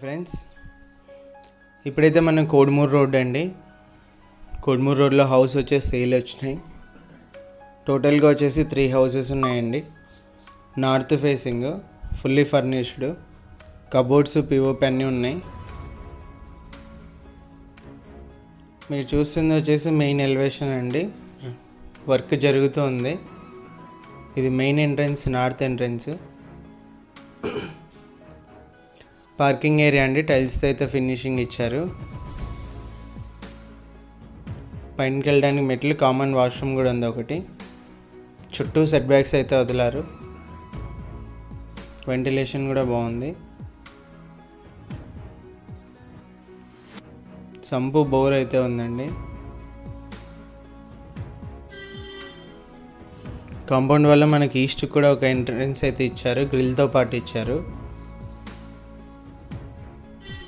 Friends ఇప్పుడైతే మనం Kodumur road అండి. కోడుమూరు రోడ్లో హౌస్ వచ్చేసి సేల్ వచ్చినాయి. టోటల్గా వచ్చేసి త్రీ హౌసెస్ ఉన్నాయండి. North facing fully furnished cupboards POP అన్నీ ఉన్నాయి. మీరు చూస్తుంది వచ్చేసి మెయిన్ ఎలివేషన్ అండి. వర్క్ జరుగుతుంది. ఇది main entrance north entrance parking area అండి. టైల్స్తో అయితే ఫినిషింగ్ ఇచ్చారు. పైనకి వెళ్ళడానికి మెట్లు కామన్ వాష్రూమ్ కూడా ఉంది ఒకటి. చుట్టూ సెట్ బ్యాక్స్ అయితే వదిలారు. వెంటిలేషన్ కూడా బాగుంది. సంపు బోర్ అయితే ఉందండి. కాంపౌండ్ వల్ల మనకి ఈస్ట్ కూడా ఒక ఎంట్రన్స్ అయితే ఇచ్చారు. గ్రిల్తో పాటు ఇచ్చారు.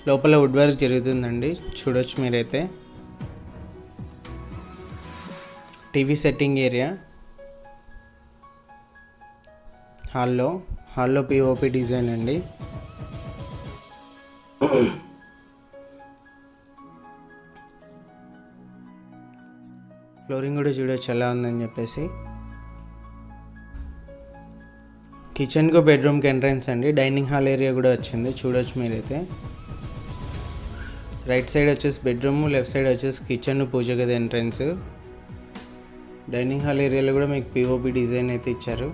లోపల వుడ్ వర్క్ జరుగుతుందండి. చూడొచ్చు మీరైతే. TV setting area. హాల్లో. హాల్లో పిఓపి డిజైన్ అండి. ఫ్లోరింగ్ కూడా చూడొచ్చు ఎలా ఉందని చెప్పేసి. కిచెన్కు బెడ్రూమ్కి ఎంట్రన్స్ అండి. డైనింగ్ హాల్ ఏరియా కూడా వచ్చింది. చూడొచ్చు మీరైతే. రైట్ సైడ్ వచ్చేసి బెడ్రూమ్ లెఫ్ట్ సైడ్ వచ్చేసి కిచెన్ పూజ గది ఎంట్రన్స్ డైనింగ్ హాల్ ఏరియాలో కూడా మీకు పిఓపి డిజైన్ అయితే ఇచ్చారు.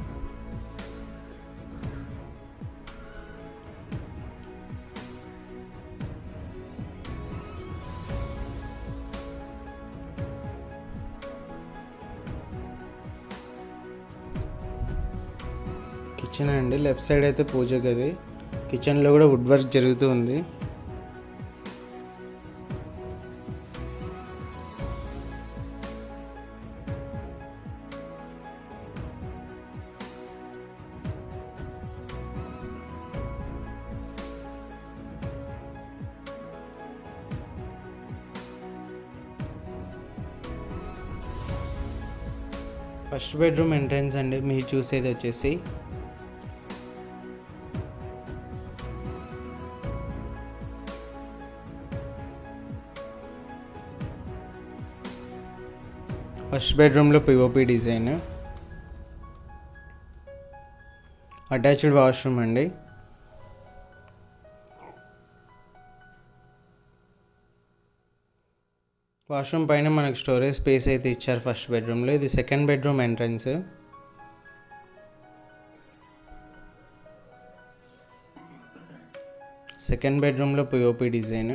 కిచెన్ అండి. లెఫ్ట్ సైడ్ అయితే పూజ గది. కిచెన్లో కూడా వుడ్ వర్క్ జరుగుతూ ఉంది. ఫస్ట్ బెడ్రూమ్ ఎంట్రన్స్ అండి మీరు చూసేది వచ్చేసి. ఫస్ట్ బెడ్రూమ్లో పిఓపి డిజైన్. అటాచ్డ్ వాష్రూమ్ అండి. వాష్రూమ్ పైన మనకు స్టోరేజ్ స్పేస్ అయితే ఇచ్చారు ఫస్ట్ బెడ్రూమ్లో. ఇది సెకండ్ బెడ్రూమ్ ఎంట్రన్స్. సెకండ్ బెడ్రూమ్లో పిఓపి డిజైన్.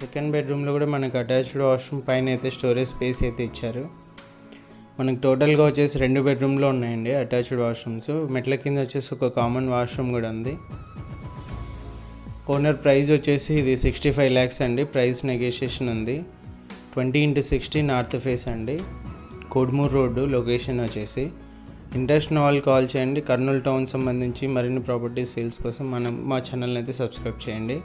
సెకండ్ బెడ్రూమ్లో కూడా మనకు అటాచ్డ్ వాష్రూమ్ పైన అయితే స్టోరేజ్ స్పేస్ అయితే ఇచ్చారు. మనకు టోటల్గా వచ్చేసి రెండు బెడ్రూమ్లో ఉన్నాయండి అటాచ్డ్ వాష్రూమ్స్. మెట్ల కింద వచ్చేసి ఒక కామన్ వాష్రూమ్ కూడా ఉంది. ఓనర్ ప్రైస్ వచ్చేసి ఇది సిక్స్టీ ఫైవ్ ల్యాక్స్ అండి. ప్రైస్ నెగోషియేషన్ ఉంది. Twenty into sixty north face అండి. కోడ్మూర్ రోడ్డు లొకేషన్ వచ్చేసి. ఇంట్రెస్ట్ వాళ్ళు కాల్ చేయండి. కర్నూలు టౌన్ సంబంధించి మరిన్ని ప్రాపర్టీ సేల్స్ కోసం మనం మా ఛానల్ని అయితే సబ్స్క్రైబ్ చేయండి.